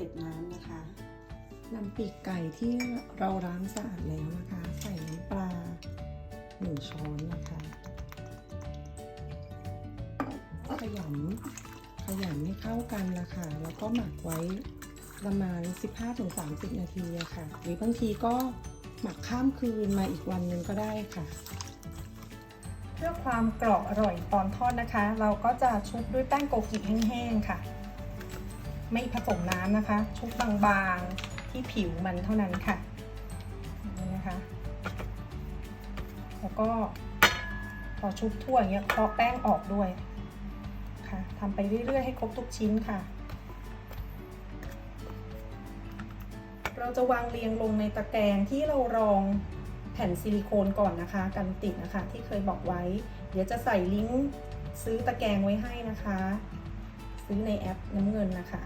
ด็จน้ำนะคะนำปีกไก่ที่เราล้างสะอาดแล้วนะคะ ใส่น้ำปลาหนึ่งช้อนนะคะขยำขยำให้เข้ากันนะคะแล้วก็หมักไว้ประมาณ 15-30 นาทีอะค่ะ หรือบางทีก็หมักข้ามคืนมาอีกวันหนึ่งก็ได้ค่ะ เพื่อความกรอบอร่อยตอนทอดนะคะ เราก็จะชุบด้วยแป้งโกกิแห้งๆค่ะ ไม่ผสมน้ำนะคะ ชุบบางๆที่ผิวมันเท่านั้นค่ะนี่นะคะ แล้วก็พอชุบทั่วอย่างเงี้ยเคาะแป้งออกด้วยค่ะทำไปเรื่อยๆให้ครบทุกชิ้นค่ะ เราจะวางเรียงลงในตะแกรงที่เรารองแผ่นซิลิโคนก่อนนะคะกันติดนะคะที่เคยบอกไว้ เดี๋ยวจะใส่ลิงก์ซื้อตะแกรงไว้ให้นะคะ ซื้อในแอปน้ำเงินนะคะ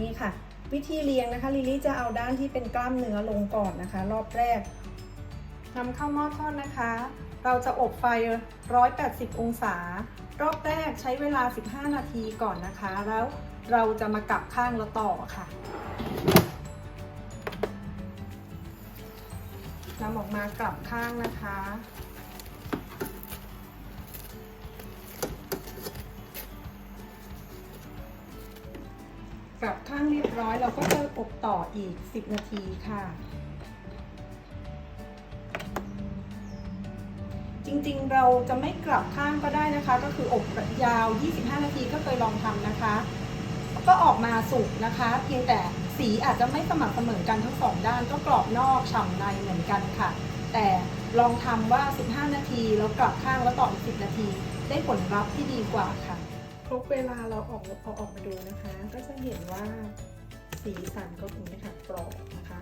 นี่ค่ะ วิธีเรียงนะคะลิลี่จะเอาด้านที่เป็นกล้ามเนื้อลงก่อนนะคะ รอบแรกนำเข้าหม้อทอดนะคะ เราจะอบไฟ 180 องศา รอบแรกใช้เวลา 15 นาทีก่อนนะคะ แล้วเราจะมากลับข้างแล้วต่อค่ะนำออกมากลับข้างนะคะ กลับข้างเรียบร้อยเราก็จะอบต่ออีก 10 นาทีค่ะ จริงๆเราจะไม่กลับข้างก็ได้นะคะ ก็คืออบยาว 25 นาทีก็เคยลองทำนะคะ ก็ออกมาสุกนะคะ เพียงแต่สีอาจจะไม่สม่ำเสมอกันทั้งสองด้านก็กรอบนอกฉ่ำในเหมือนกันค่ะ แต่ลองทำว่า 15 นาทีแล้วกลับข้างแล้วต่ออีก 10 นาที ได้ผลลัพธ์ที่ดีกว่าค่ะ ครบเวลาเราออกเอาออกมาดูนะคะ ก็จะเห็นว่าสีสันก็คงไม่ค่ะกรอบนะคะ